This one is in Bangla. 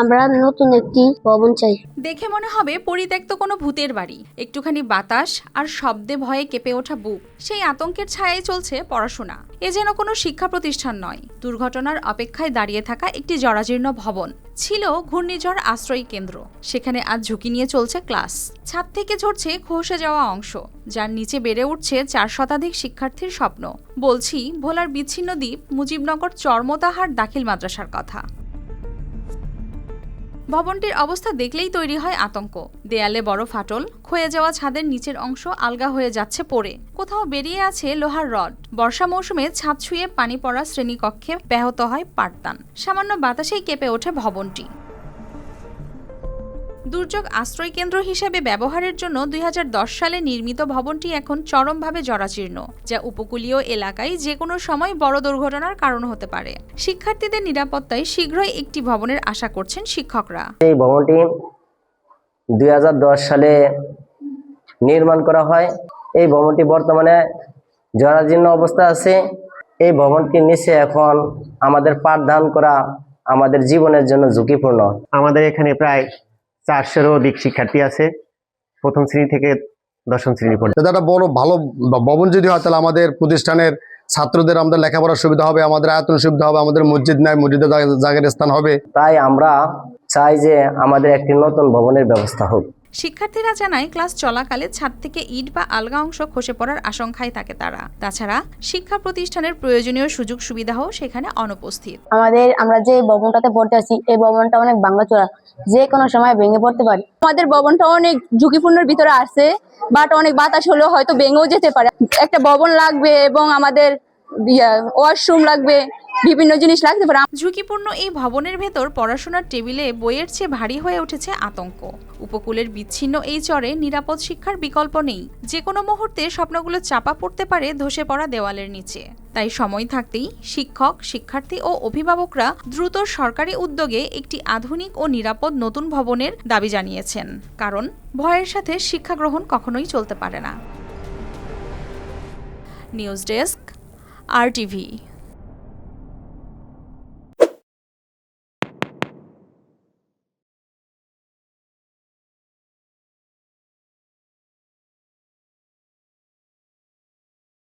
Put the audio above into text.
আমরা নতুন একটি ভবন চাই। দেখে মনে হবে পরিত্যক্ত কোনো ভূতের বাড়ি। একটুখানি বাতাস আর শব্দে ভয়ে কেঁপে ওঠা বুক, সেই আতঙ্কের ছায়ায় চলছে পড়াশোনা। এ যেন কোনো শিক্ষা প্রতিষ্ঠান নয়। দুর্ঘটনার অপেক্ষায় দাঁড়িয়ে থাকা একটি জরাজীর্ণ ভবন ছিল ঘূর্ণিঝড় আশ্রয় কেন্দ্র। সেখানে আজ ঝুঁকি নিয়ে চলছে ক্লাস। ছাদ থেকে ঝরছে খসে যাওয়া অংশ, যার নিচে বেড়ে উঠছে চার শতাধিক শিক্ষার্থীর স্বপ্ন। বলছি, ভোলার বিচ্ছিন্ন দ্বীপ মুজিবনগর চর্মতাহার দাখিল মাদ্রাসার কথা। ভবনটির অবস্থা দেখলেই তৈরি হয় আতঙ্ক। দেয়ালে বড় ফাটল, ক্ষয়ে যাওয়া ছাদের নিচের অংশ আলগা হয়ে যাচ্ছে পড়ে। কোথাও বেরিয়ে আছে লোহার রড। বর্ষা মৌসুমে ছাদ ছুঁয়ে পানি পড়া শ্রেণীকক্ষে ব্যাহত হয় পাঠদান সামান্য বাতাসেই কেঁপে ওঠে ভবনটি। দুর্যোগ আশ্রয় কেন্দ্র হিসেবে ব্যবহারের জন্য দুই হাজার দশ সালে নির্মিত ভবনটি এখন চরমভাবে জরাজীর্ণ যা উপকূলীয় এলাকায় যে কোনো সময় বড় দুর্ঘটনার কারণ হতে পারে। শিক্ষার্থীদের নিরাপত্তায় শীঘ্রই একটি ভবনের আশা করছেন শিক্ষকরা। এই ভবনটি দুই হাজার দশ সালে নির্মাণ করা হয়। এই ভবনটি বর্তমানে জরাজীর্ণ অবস্থা আছে। এই ভবনটির নিচে এখন আমাদের পাঠদান করা আমাদের জীবনের জন্য ঝুঁকিপূর্ণ। আমাদের এখানে প্রায় চারশোরও অধিক শিক্ষার্থী আছে। প্রথম শ্রেণি থেকে দশম শ্রেণি পর্যন্ত। একটা বড় ভালো ভবন যদি হয় তাহলে আমাদের প্রতিষ্ঠানের ছাত্রদের আমাদের লেখাপড়ার সুবিধা হবে আমাদের আয়তন সুবিধা হবে আমাদের মসজিদ নাই মসজিদের জায়গার স্থান হবে। তাই আমরা চাই যে আমাদের একটি নতুন ভবনের ব্যবস্থা হোক। শিক্ষার্থীরা জানায়, ক্লাস চলাকালে ছাদ থেকে ইট বা আলগা অংশ খসে পড়ার আশঙ্কায় থাকে তারা। তাছাড়া শিক্ষা প্রতিষ্ঠানের প্রয়োজনীয় সুযোগ সুবিধাও সেখানে অনুপস্থিত। আমাদের, আমরা যে ভবনটাতে পড়তে আছি এই ভবনটা অনেক ভাঙাচোরা যে কোনো সময় ভেঙে পড়তে পারে। আমাদের ভবনটা অনেক ঝুঁকিপূর্ণের ভিতরে আছে বাট অনেক বাতাস হলেও হয়তো ভেঙেও যেতে পারে। একটা ভবন লাগবে এবং আমাদের ওয়াশরুম লাগবে। বিভিন্ন জিনিস লাগতে পারে। ঝুঁকিপূর্ণ এই ভবনের ভেতর পড়াশোনার টেবিলে বইয়ের চেয়ে ভারী হয়ে উঠেছে আতঙ্ক। উপকূলের বিচ্ছিন্ন এই চরে নিরাপদ শিক্ষার বিকল্প নেই। যে কোনো মুহূর্তে স্বপ্নগুলো চাপা পড়তে পারে ধসে পড়া দেওয়ালের নিচে। তাই সময় থাকতেই শিক্ষক, শিক্ষার্থী ও অভিভাবকরা দ্রুত সরকারি উদ্যোগে একটি আধুনিক ও নিরাপদ নতুন ভবনের দাবি জানিয়েছেন। কারণ, ভয়ের সাথে শিক্ষা গ্রহণ কখনোই চলতে পারে না। News desk, R TV.